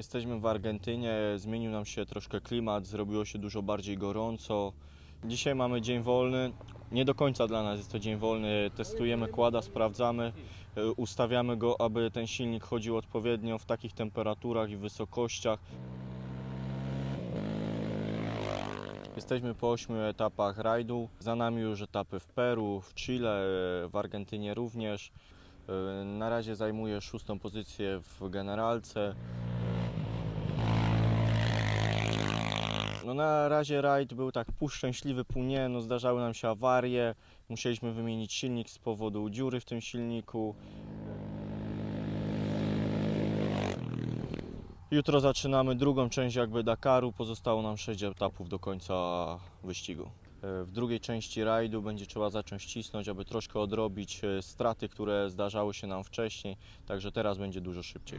Jesteśmy w Argentynie, zmienił nam się troszkę klimat, zrobiło się dużo bardziej gorąco. Dzisiaj mamy dzień wolny. Nie do końca dla nas jest to dzień wolny. Testujemy kłada, sprawdzamy, y, ustawiamy go, aby ten silnik chodził odpowiednio w takich temperaturach i wysokościach. Jesteśmy po ośmiu etapach rajdu. Za nami już etapy w Peru, w Chile, w Argentynie również. Y, Na razie zajmuję szóstą pozycję w generalce. No na razie rajd był tak pół szczęśliwy, pół nie. No zdarzały nam się awarie. Musieliśmy wymienić silnik z powodu dziury w tym silniku. Jutro zaczynamy drugą część jakby Dakaru. Pozostało nam 6 etapów do końca wyścigu. E, W drugiej części rajdu będzie trzeba zacząć cisnąć, aby troszkę odrobić e, straty, które zdarzały się nam wcześniej. Także teraz będzie dużo szybciej.